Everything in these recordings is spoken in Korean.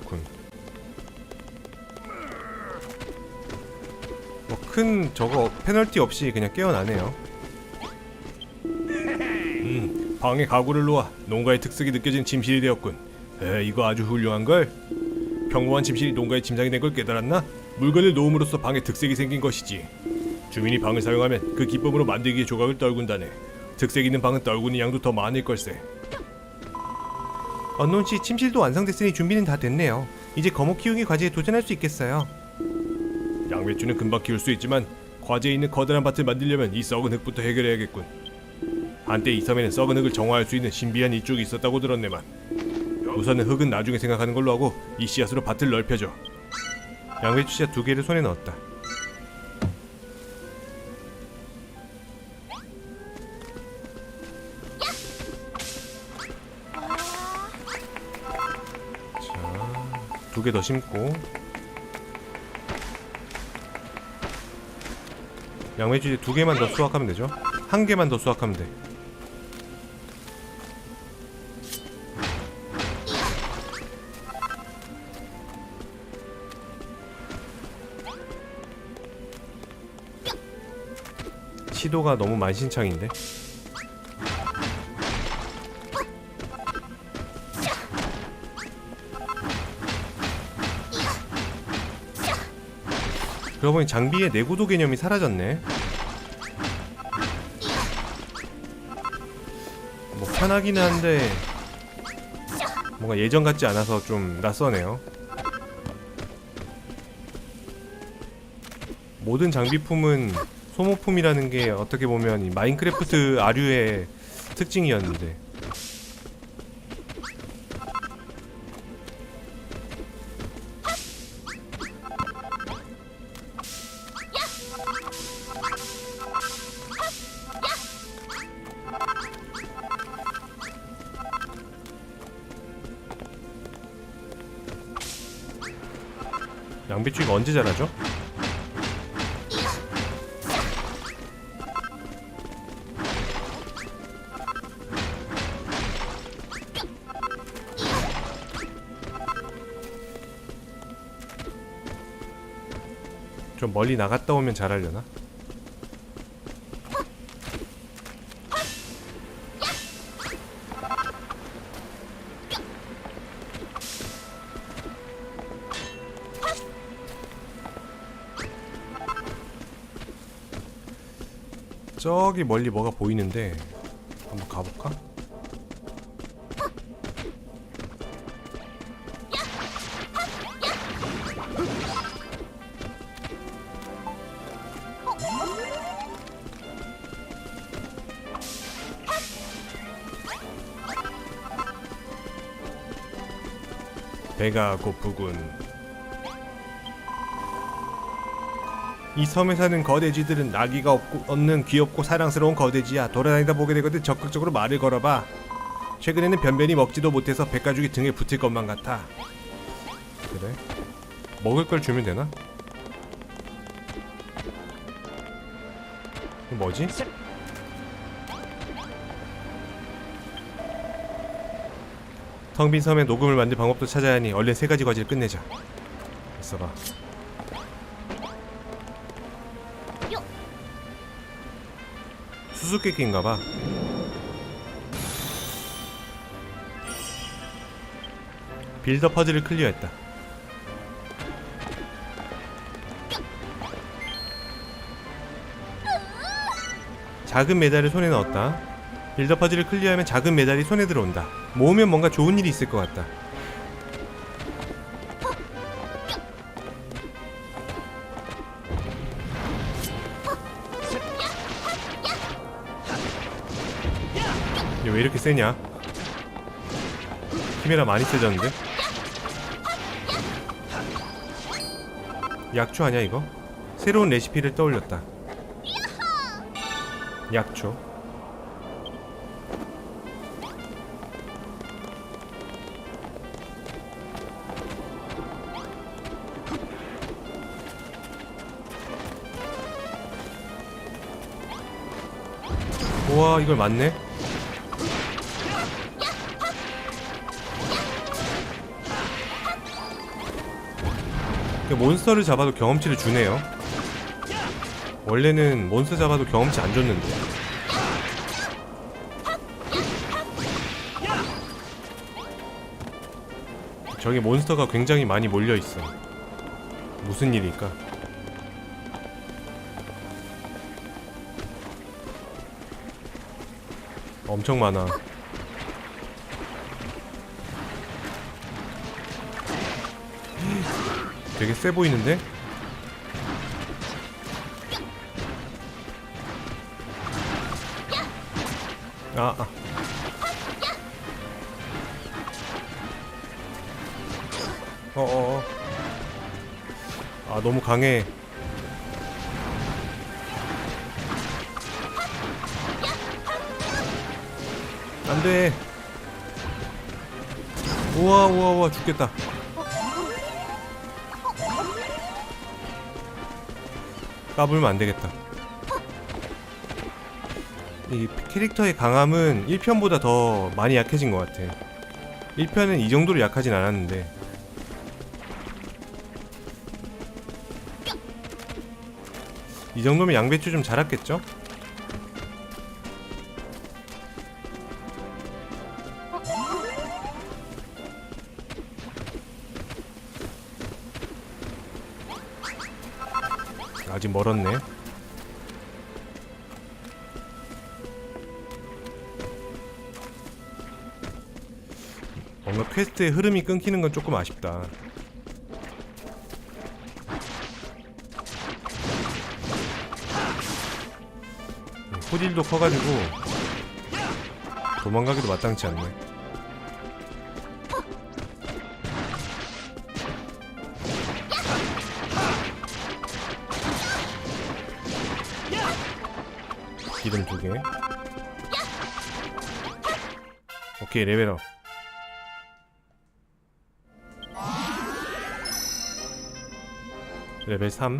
그렇군. 뭐 큰 저거 페널티 없이 그냥 깨어나네요. 음, 방에 가구를 놓아 농가의 특색이 느껴진 침실이 되었군. 에, 이거 아주 훌륭한 걸. 평범한 침실이 농가의 침상이 된 걸 깨달았나? 물건을 놓음으로써 방에 특색이 생긴 것이지. 주민이 방을 사용하면 그 기법으로 만들기의 조각을 떨군다네. 특색 있는 방은 떨구는 양도 더 많을 걸세. 언론 씨 침실도 완성됐으니 준비는 다 됐네요. 이제 거목 키우기 과제에 도전할 수 있겠어요. 양배추는 금방 키울 수 있지만 과제에 있는 커다란 밭을 만들려면 이 썩은 흙부터 해결해야겠군. 한때 이 섬에는 썩은 흙을 정화할 수 있는 신비한 이쪽이 있었다고 들었네만. 우선은 흙은 나중에 생각하는 걸로 하고 이 씨앗으로 밭을 넓혀줘. 양배추 씨앗 두 개를 손에 넣었다. 두 개 더 심고 이제 두 개만 더 수확하면 되죠? 한 개만 더 수확하면 돼. 시도가 너무 만신창인데. 그러고 보니 장비의 내구도 개념이 사라졌네. 뭐 편하기는 한데 뭔가 예전 같지 않아서 좀 낯서네요. 모든 장비품은 소모품이라는 게 어떻게 보면 이 마인크래프트 아류의 특징이었는데 언제 자라죠? 좀 멀리 나갔다 오면 잘하려나? 저기 멀리 뭐가 보이는데 한번 가볼까? 배가 고프군. 이 섬에 사는 거대쥐들은 아기가 없고, 없는 귀엽고 사랑스러운 거대쥐야. 돌아다니다 보게 되거든 적극적으로 말을 걸어봐. 최근에는 변변히 먹지도 못해서 백가죽이 등에 붙을 것만 같아. 그래? 먹을 걸 주면 되나? 뭐지? 텅빈 섬에 녹음을 만들 방법도 찾아야 하니 얼른 세 가지 과제를 끝내자. 있어봐. 수수께끼인가봐. 빌더 퍼즐을 클리어했다. 작은 메달을 손에 넣었다. 빌더 퍼즐을 클리어하면 작은 메달이 손에 들어온다. 모으면 뭔가 좋은 일이 있을 것 같다. 왜 이렇게 세냐? 키메라 많이 세졌는데? 약초 아니야 이거? 새로운 레시피를 떠올렸다. 약초. 우와 이걸 맞네? 몬스터를 잡아도 경험치를 주네요. 원래는 몬스터 잡아도 경험치 안 줬는데. 저기 몬스터가 굉장히 많이 몰려 있어. 무슨 일일까? 엄청 많아. 되게 세 보이는데? 아, 아. 어, 어, 어. 아, 너무 강해. 안 돼. 우와, 우와, 우와, 죽겠다. 까불면 안 되겠다. 이 캐릭터의 강함은 1편보다 더 많이 약해진 것 같아. 1편은 이 정도로 약하진 않았는데. 이 정도면 양배추 좀 자랐겠죠? 아직 멀었네. 뭔가 퀘스트의 흐름이 끊기는 건 조금 아쉽다. 음, 호딜도 커가지고 도망가기도 마땅치 않네. 기름 두 개. 오케이 레벨업. 레벨 3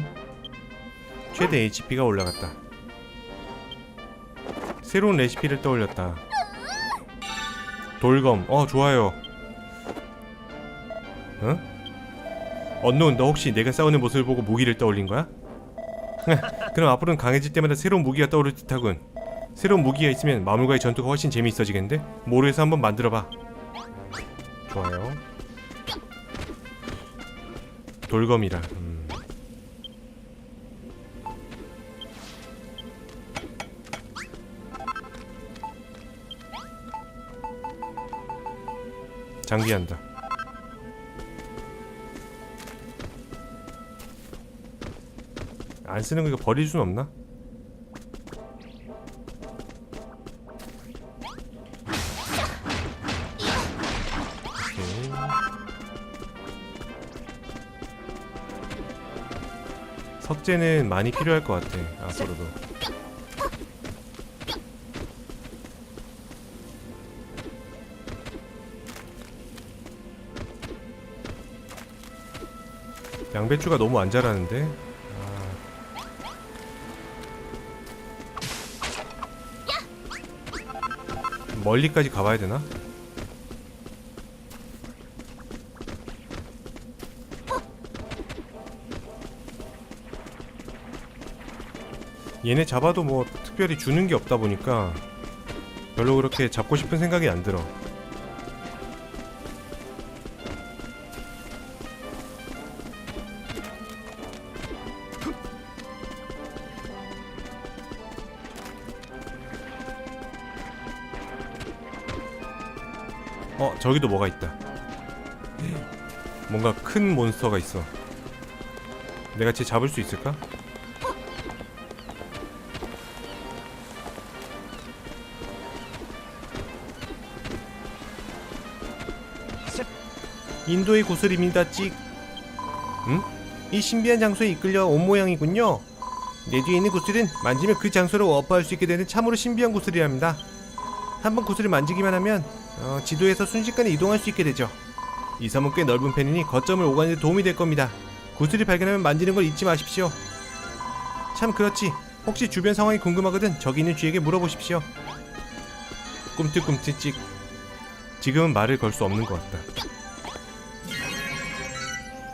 최대 HP가 올라갔다 새로운 레시피를 떠올렸다 돌검 어 좋아요 어? 언노운 너 혹시 내가 싸우는 모습을 보고 무기를 떠올린 거야? 그럼 앞으로는 강해질 때마다 새로운 무기가 떠오를 듯하군 새로운 무기가 있으면 마물과의 전투가 훨씬 재미있어지겠는데? 모르에서 한번 만들어봐 좋아요 돌검이라 음. 장비한다. 안 쓰는 거 이거 버릴 순 없나? 오케이. 석재는 많이 필요할 것 같아 앞으로도. 양배추가 너무 안 자라는데. 멀리까지 가봐야 되나? 얘네 잡아도 뭐 특별히 주는 게 없다 보니까 별로 그렇게 잡고 싶은 생각이 안 들어. 저기도 뭐가 있다. 뭔가 큰 몬스터가 있어. 내가 쟤 잡을 수 있을까? 인도의 구슬입니다 찍. 응? 이 신비한 장소에 이끌려 온 모양이군요. 내 뒤에 있는 구슬은 만지면 그 장소로 어퍼할 수 있게 되는 참으로 신비한 구슬이랍니다. 한번 구슬을 만지기만 하면 어, 지도에서 순식간에 이동할 수 있게 되죠. 이 섬은 꽤 넓은 편이니 거점을 오가는 데 도움이 될 겁니다. 구슬을 발견하면 만지는 걸 잊지 마십시오. 참 그렇지. 혹시 주변 상황이 궁금하거든 저기 있는 쥐에게 물어보십시오. 꿈틀꿈틀 찍. 지금은 말을 걸 수 없는 것 같다.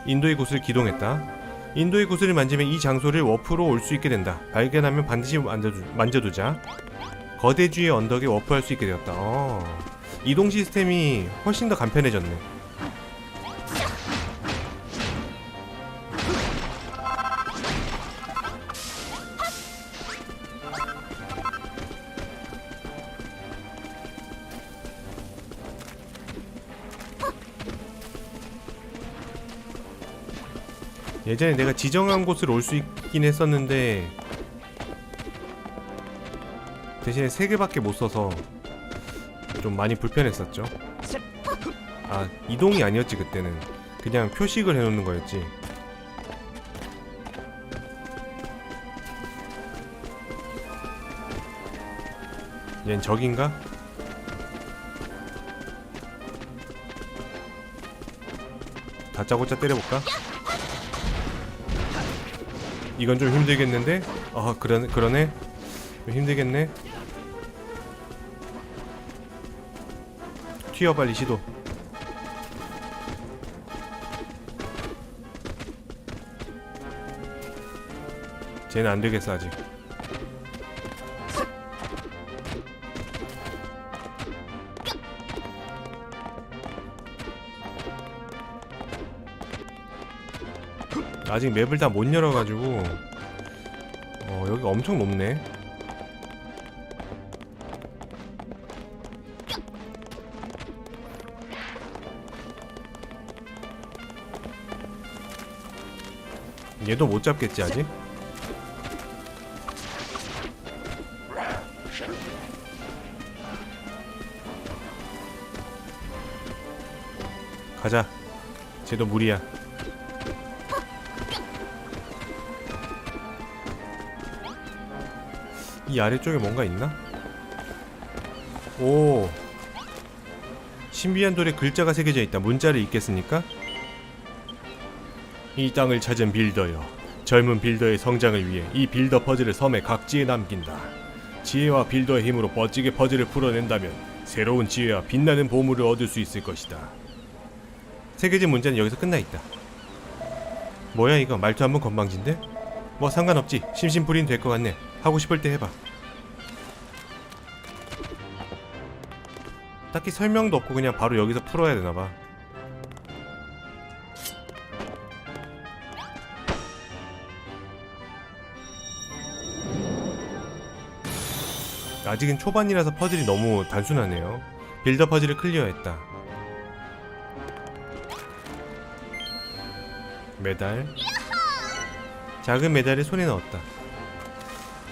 인도의 구슬을 기동했다. 인도의 구슬을 만지면 이 장소를 워프로 올 수 있게 된다. 발견하면 반드시 만져두, 만져두자. 거대주의 언덕에 워프할 수 있게 되었다. 어. 이동 시스템이 훨씬 더 간편해졌네. 예전에 내가 지정한 곳을 올수 있긴 했었는데 대신에 세 개밖에 못 써서 좀 많이 불편했었죠. 아 이동이 아니었지 그때는 그냥 표식을 해놓는 거였지. 얜 적인가? 다짜고짜 때려볼까? 이건 좀 힘들겠는데? 아 그러, 그러네 좀 힘들겠네 튀어 빨리 시도. 쟤는 안 되겠어 아직. 아직 맵을 다 못 열어가지고. 어 여기 엄청 높네 얘도 못 잡겠지 아직? 가자 쟤도 무리야 이 아래쪽에 뭔가 있나? 오 신비한 돌에 글자가 새겨져 있다 문자를 읽겠습니까? 이 땅을 찾은 빌더여 젊은 빌더의 성장을 위해 이 빌더 퍼즐을 섬의 각지에 남긴다. 지혜와 빌더의 힘으로 멋지게 퍼즐을 풀어낸다면 새로운 지혜와 빛나는 보물을 얻을 수 있을 것이다. 새겨진 문자는 여기서 끝나 있다. 뭐야 이거? 말투 한번 건방진데? 뭐 상관없지. 심심풀이는 될 것 같네. 하고 싶을 때 해봐. 딱히 설명도 없고 그냥 바로 여기서 풀어야 되나봐 아직은 초반이라서 퍼즐이 너무 단순하네요. 빌더 퍼즐을 클리어했다. 메달. 작은 메달을 손에 넣었다.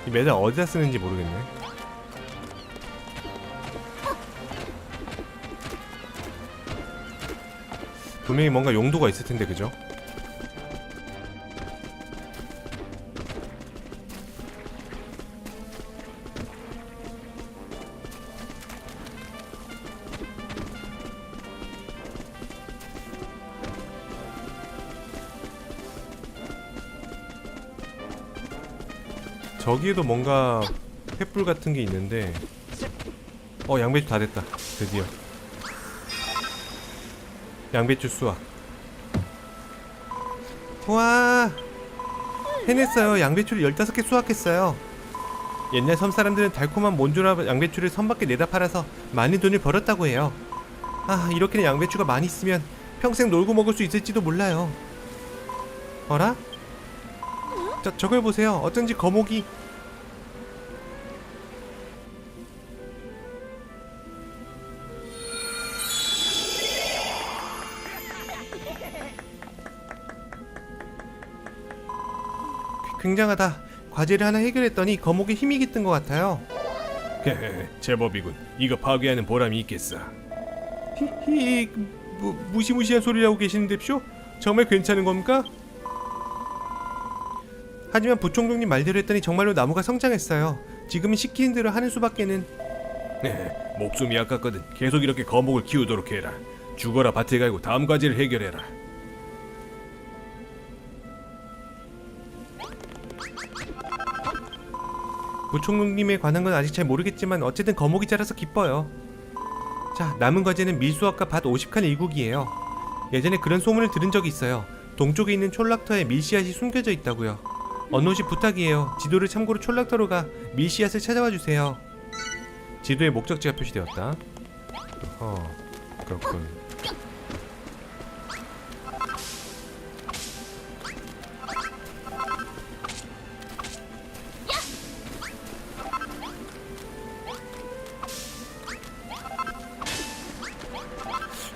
이 메달 어디다 쓰는지 모르겠네. 분명히 뭔가 용도가 있을 텐데 그죠? 저기에도 뭔가 횃불 같은 게 있는데 어 양배추 다 됐다. 드디어. 양배추 수확. 와! 해냈어요. 양배추를 15개 수확했어요. 옛날 섬 사람들은 달콤한 몬조라 양배추를 섬 밖에 내다 팔아서 많은 돈을 벌었다고 해요. 아 이렇게는 양배추가 많이 있으면 평생 놀고 먹을 수 있을지도 몰라요. 어라? 저, 저걸 보세요 어쩐지 거목이 굉장하다. 과제를 하나 해결했더니 거목에 힘이 깃든 것 같아요. 제법이군. 이거 파괴하는 보람이 있겠어. 히히, 무, 무시무시한 소리를 하고 계시는데쇼? 정말 괜찮은 겁니까? 하지만 부총독님 말대로 했더니 정말로 나무가 성장했어요. 지금은 시키는 대로 하는 수밖에는. 목숨이 아깝거든. 계속 이렇게 거목을 키우도록 해라. 죽어라 밭에 갈고 다음 과제를 해결해라. 부총님에 관한 건 아직 잘 모르겠지만 어쨌든 거목이 자라서 기뻐요. 자, 남은 과제는 밀수학과 밭 50칸 일국이에요. 예전에 그런 소문을 들은 적이 있어요. 동쪽에 있는 촐락터에 밀씨앗이 숨겨져 있다고요. 언노씨 부탁이에요. 지도를 참고로 촐락터로 가 밀씨앗을 찾아와 주세요. 지도에 목적지가 표시되었다. 어, 그렇군.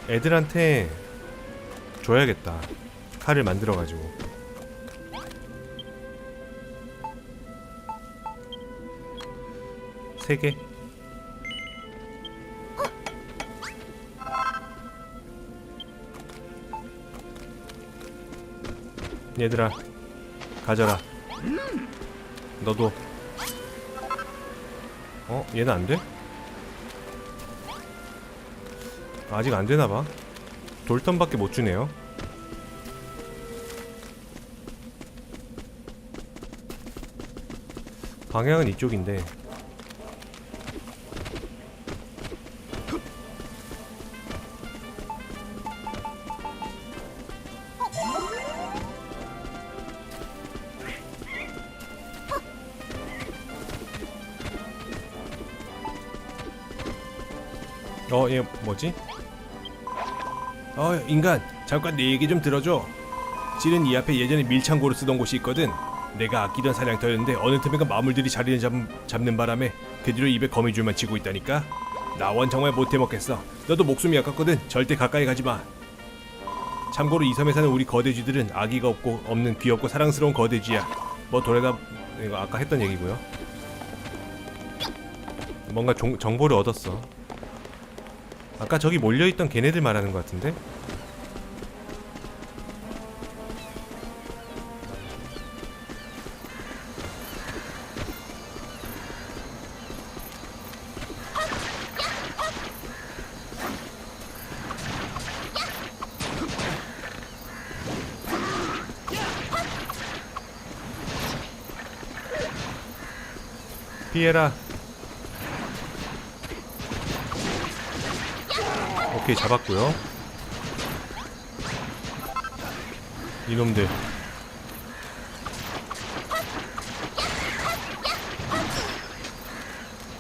애들한테 줘야겠다. 칼을 만들어 가지고. 세 개. 얘들아, 가져라. 너도. 어, 얘는 안 돼? 아직 안 되나 봐. 돌턴밖에 못 주네요. 방향은 이쪽인데. 얘 뭐지? 어, 인간, 잠깐 내 얘기 좀 들어줘. 실은 이 앞에 예전에 밀창고로 쓰던 곳이 있거든. 내가 아끼던 사냥터였는데 어느 틈엔가 마물들이 자리를 잡, 잡는 바람에 그 뒤로 입에 거미줄만 치고 있다니까. 나원 정말 못해 먹겠어. 너도 목숨이 아깝거든. 절대 가까이 가지 마. 참고로 이 섬에 사는 우리 거대쥐들은 아기가 없고 없는 귀엽고 사랑스러운 거대쥐야. 뭐 돌아다 이거 아까 했던 얘기고요. 뭔가 종, 정보를 얻었어. 아까 저기 몰려있던 걔네들 말하는 것 같은데? 피해라 오케이 잡았고요. 이놈들.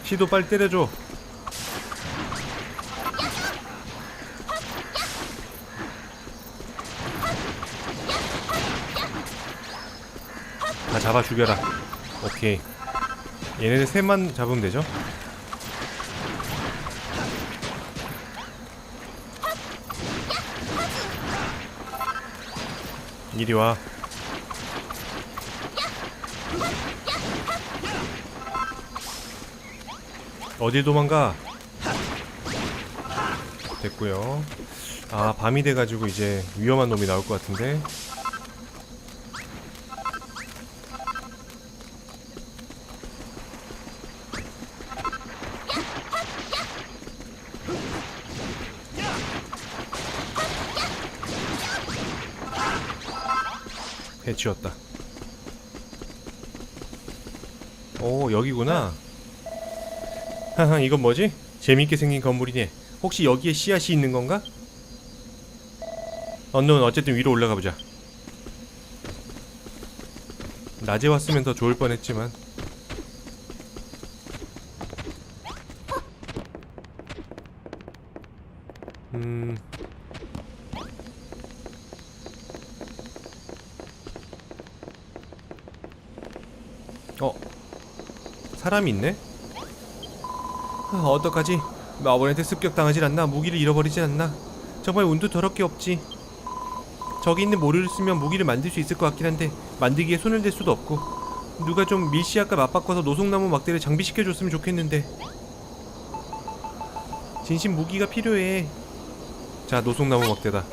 시도 빨리 때려줘. 다 잡아 죽여라. 오케이. 얘네들 셋만 잡으면 되죠? 이리 와. 어딜 도망가? 됐고요. 아 밤이 돼가지고 이제 위험한 놈이 나올 것 같은데. 해치웠다. 오 여기구나. 하하 이건 뭐지? 재밌게 생긴 건물이네. 혹시 여기에 씨앗이 있는 건가? 언노는 어쨌든 위로 올라가 보자. 낮에 왔으면 더 좋을 뻔했지만. 음. 어 사람이 있네? 아, 어떡하지? 마블한테 습격당하질 않나? 무기를 잃어버리진 않나? 정말 운도 더럽게 없지. 저기 있는 모류를 쓰면 무기를 만들 수 있을 것 같긴 한데 만들기에 손을 댈 수도 없고 누가 좀 밀씨앗과 맞바꿔서 노송나무 막대를 장비시켜줬으면 좋겠는데 진심 무기가 필요해 자 노송나무 막대다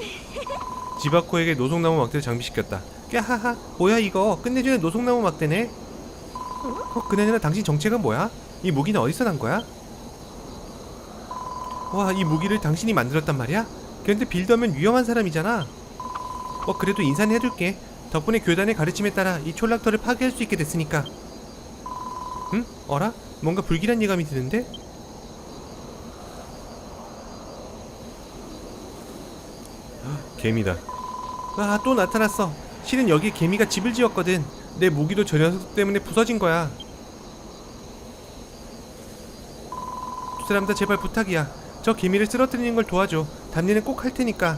지바코에게 노송나무 막대를 장비시켰다 꺄하하 뭐야 이거 끝내주는 노송나무 막대네 어, 그나저나 당신 정체가 뭐야? 이 무기는 어디서 난 거야? 와, 이 무기를 당신이 만들었단 말이야? 그런데 빌더면 위험한 사람이잖아. 어, 그래도 인사는 해줄게. 덕분에 교단의 가르침에 따라 이 촐락터를 파괴할 수 있게 됐으니까. 응? 어라? 뭔가 불길한 예감이 드는데? 헉, 개미다. 아, 또 나타났어. 실은 여기에 개미가 집을 지었거든. 내 무기도 저 녀석 때문에 부서진 거야. 두 사람 다 제발 부탁이야. 저 개미를 쓰러뜨리는 걸 도와줘. 담내는 꼭 할 테니까.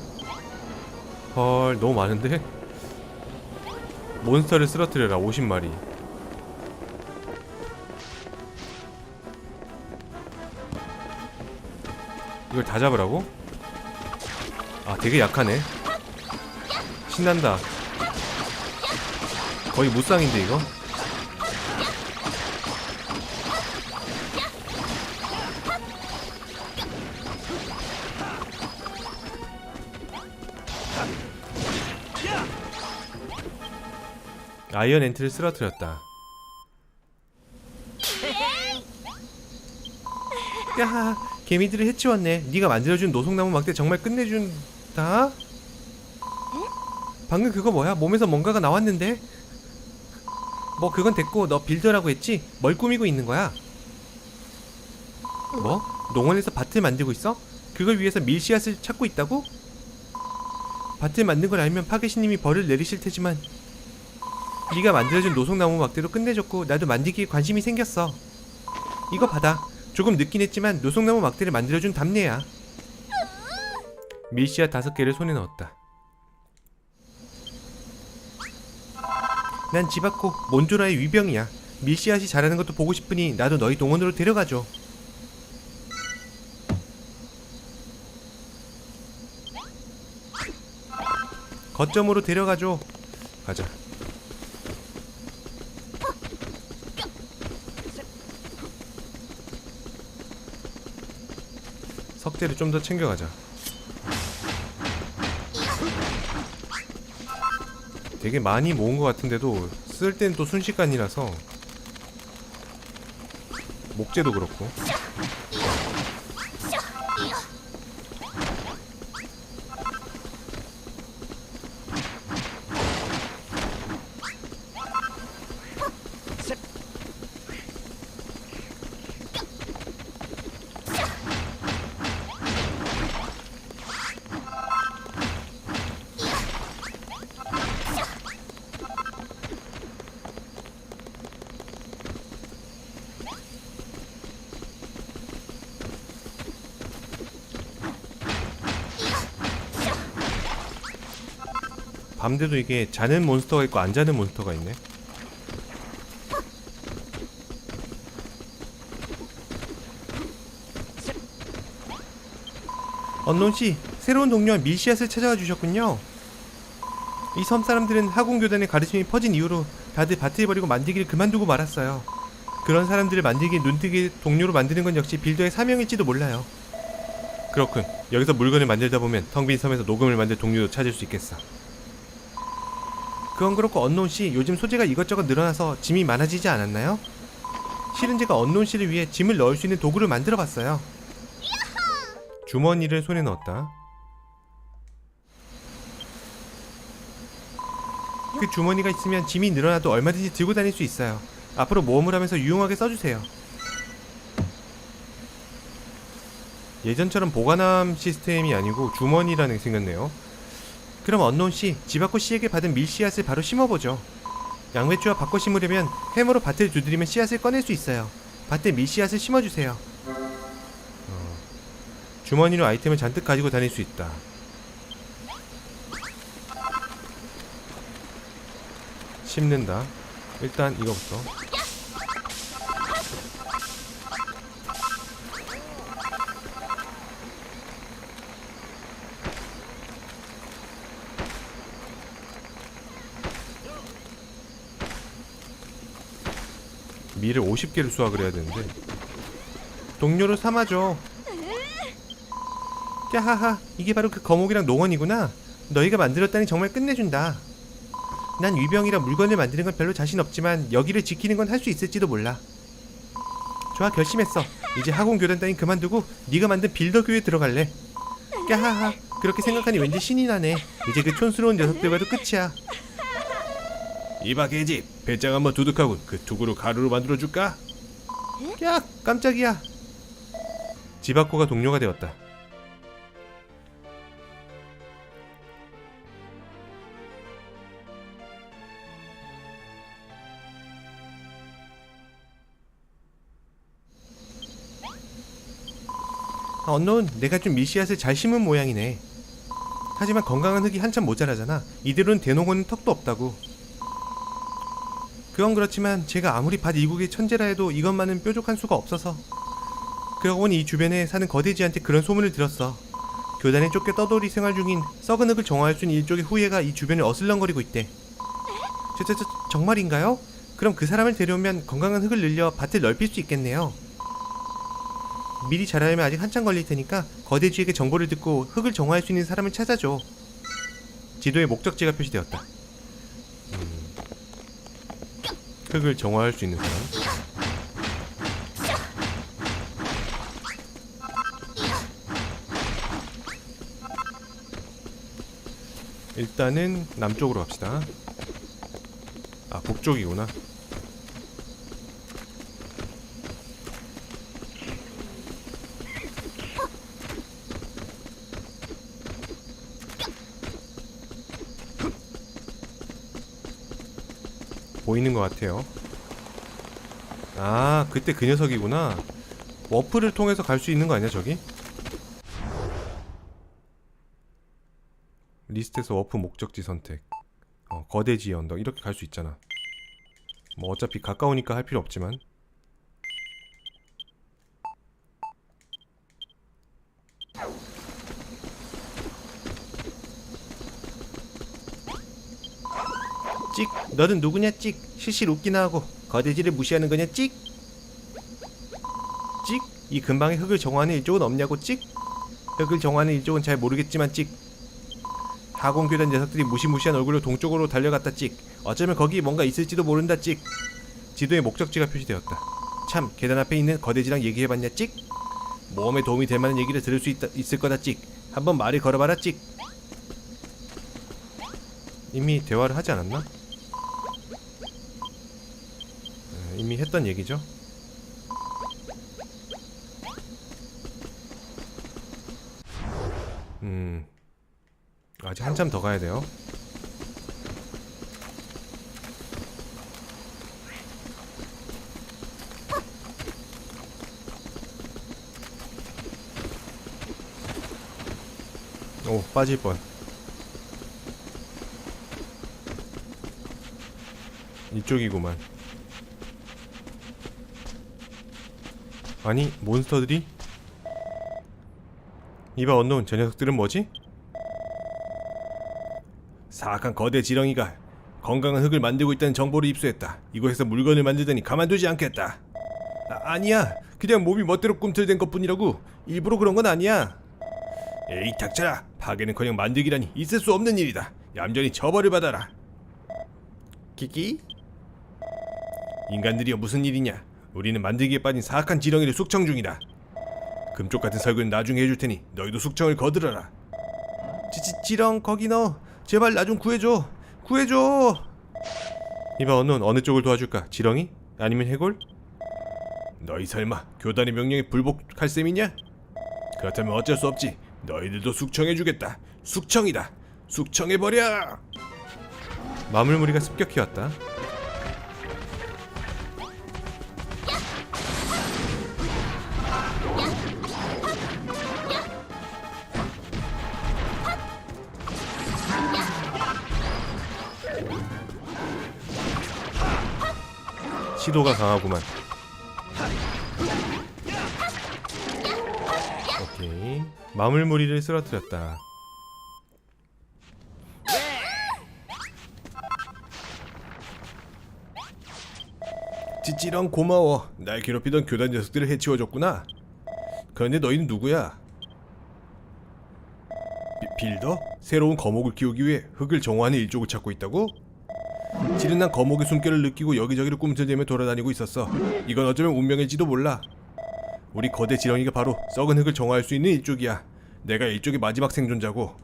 헐, 너무 많은데? 몬스터를 쓰러뜨려라, 50마리. 이걸 다 잡으라고? 아, 되게 약하네. 신난다. 거의 무쌍인데 이거? 아이언 엔트를 쓰러뜨렸다. 야, 개미들을 해치웠네. 네가 만들어준 노송나무 막대 정말 끝내준다. 방금 그거 뭐야? 몸에서 뭔가가 나왔는데? 뭐 그건 됐고 너 빌더라고 했지? 뭘 꾸미고 있는 거야? 뭐? 농원에서 밭을 만들고 있어? 그걸 위해서 밀씨앗을 찾고 있다고? 밭을 만든 걸 알면 파괴신님이 벌을 내리실 테지만 네가 만들어준 노송나무 막대로 끝내줬고 나도 만들기에 관심이 생겼어 이거 받아 조금 늦긴 했지만 노송나무 막대를 만들어준 답례야 밀씨앗 다섯 개를 손에 넣었다 난 지바코 몬조라의 위병이야. 밀씨앗이 자라는 것도 보고 싶으니 나도 너희 동원으로 데려가줘. 거점으로 데려가줘. 가자. 석재를 좀 더 챙겨가자. 되게 많이 모은 것 같은데도 쓸땐또 순식간이라서 목재도 그렇고 밤돼도 이게 자는 몬스터가 있고 안 자는 몬스터가 있네. 언론 씨, 새로운 동료와 밀씨앗을 찾아와 주셨군요. 이 섬 사람들은 하공 교단의 가르침이 퍼진 이후로 다들 밭을 버리고 만들기를 그만두고 말았어요. 그런 사람들을 만들기 눈뜨기 동료로 만드는 건 역시 빌더의 사명일지도 몰라요. 그렇군. 여기서 물건을 만들다 보면 텅 빈 섬에서 녹음을 만들 동료도 찾을 수 있겠어. 그건 그렇고 언노운 씨 요즘 소재가 이것저것 늘어나서 짐이 많아지지 않았나요? 실은 제가 언노운 씨를 위해 짐을 넣을 수 있는 도구를 만들어 봤어요. 주머니를 손에 넣었다. 그 주머니가 있으면 짐이 늘어나도 얼마든지 들고 다닐 수 있어요. 앞으로 모험을 하면서 유용하게 써주세요. 예전처럼 보관함 시스템이 아니고 주머니라는 게 생겼네요. 그럼 언노운 씨, 지바코 씨에게 받은 밀씨앗을 바로 심어보죠. 양배추와 바꿔 심으려면 해머로 밭을 두드리면 씨앗을 꺼낼 수 있어요. 밭에 밀씨앗을 심어주세요. 어, 주머니로 아이템을 잔뜩 가지고 다닐 수 있다. 심는다. 일단 이거부터. 밀을 50개를 수확을 해야 되는데. 동료로 삼아줘. 야하하. 이게 바로 그 거목이랑 농원이구나. 너희가 만들었다니 정말 끝내준다. 난 위병이라 물건을 만드는 건 별로 자신 없지만 여기를 지키는 건 할 수 있을지도 몰라. 좋아 결심했어. 이제 학원 교단 따윈 그만두고 네가 만든 빌더 교회에 들어갈래. 야하하. 그렇게 생각하니 왠지 신이 나네. 이제 그 촌스러운 녀석들과도 끝이야 이봐 개집 배짱 한번 두둑하군 그 두구로 가루로 만들어줄까? 예? 야 깜짝이야. 지바코가 동료가 되었다. 아, 언론 내가 좀 미시앗을 잘 심은 모양이네. 하지만 건강한 흙이 한참 모자라잖아. 이대로는 대농원은 턱도 없다고. 그건 그렇지만 제가 아무리 밭 이국의 천재라 해도 이것만은 뾰족한 수가 없어서. 그러고 보니 이 주변에 사는 거대지한테 그런 소문을 들었어. 교단에 쫓겨 떠돌이 생활 중인 썩은 흙을 정화할 수 있는 일족의 후예가 이 주변을 어슬렁거리고 있대. 저, 저, 저, 정말인가요? 그럼 그 사람을 데려오면 건강한 흙을 늘려 밭을 넓힐 수 있겠네요. 미리 자라려면 아직 한참 걸릴 테니까 거대쥐에게 정보를 듣고 흙을 정화할 수 있는 사람을 찾아줘. 지도에 목적지가 표시되었다. 음, 흙을 정화할 수 있는 사람. 일단은 남쪽으로 갑시다. 아 북쪽이구나. 보이는 것 같아요. 아 그때 그 녀석이구나. 워프를 통해서 갈 수 있는 거 아니야 저기? 리스트에서 워프 목적지 선택. 어, 거대지 언덕 이렇게 갈 수 있잖아. 뭐 어차피 가까우니까 할 필요 없지만. 찍, 너는 누구냐 찍. 실실 웃기나 하고 거대지를 무시하는 거냐 찍. 찍, 이 근방에 흙을 정화하는 일족은 없냐고 찍. 흙을 정화하는 일족은 잘 모르겠지만 찍. 하공교단 녀석들이 무시무시한 얼굴로 동쪽으로 달려갔다 찍. 어쩌면 거기 뭔가 있을지도 모른다 찍. 지도에 목적지가 표시되었다. 참 계단 앞에 있는 거대지랑 얘기해봤냐 찍. 모험에 도움이 될 만한 얘기를 들을 수 있다, 있을 거다 찍. 한번 말을 걸어봐라 찍. 이미 대화를 하지 않았나? 에, 이미 했던 얘기죠. 음. 아직 한참 더 가야 돼요. 오 빠질 뻔. 이쪽이구만. 아니 몬스터들이? 이봐 언노운 저 녀석들은 뭐지? 사악한 거대 지렁이가 건강한 흙을 만들고 있다는 정보를 입수했다. 이곳에서 물건을 만들더니 가만두지 않겠다. 아, 니야 그냥 몸이 멋대로 꿈틀댄 것뿐이라고. 일부러 그런 건 아니야. 에이 닥쳐라. 파괴는커녕 만들기라니 있을 수 없는 일이다. 얌전히 처벌을 받아라. 키키? 인간들이여 무슨 일이냐? 우리는 만들기에 빠진 사악한 지렁이를 숙청 중이다. 금쪽 같은 설교는 나중에 해줄 테니 너희도 숙청을 거들어라. 지, 지, 지렁 거기 너 제발 나 좀 구해줘. 구해줘. 이봐 너는 어느 쪽을 도와줄까? 지렁이? 아니면 해골? 너희 설마 교단의 명령에 불복할 셈이냐? 그렇다면 어쩔 수 없지. 너희들도 숙청해주겠다. 숙청이다. 숙청해버려! 마물무리가 습격해 왔다 시도가 강하구만. 오케이. 마물무리를 쓰러뜨렸다. 찌찌랑 고마워. 날 괴롭히던 교단 녀석들을 해치워줬구나. 그런데 너희는 누구야? 비, 빌더? 새로운 거목을 키우기 위해 흙을 정화하는 일족을 찾고 있다고? 지른 난 거목의 숨결을 느끼고 여기저기를 꿈틀대며 돌아다니고 있었어. 이건 어쩌면 운명일지도 몰라. 우리 거대 지렁이가 바로 썩은 흙을 정화할 수 있는 일족이야. 내가 일족의 마지막 생존자고.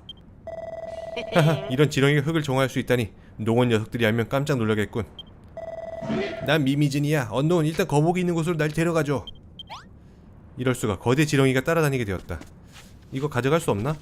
하하, 이런 지렁이가 흙을 정화할 수 있다니 농원 녀석들이 알면 깜짝 놀라겠군. 난 미미진이야. 언노운 일단 거목이 있는 곳으로 날 데려가줘. 이럴 수가 거대 지렁이가 따라다니게 되었다. 이거 가져갈 수 없나?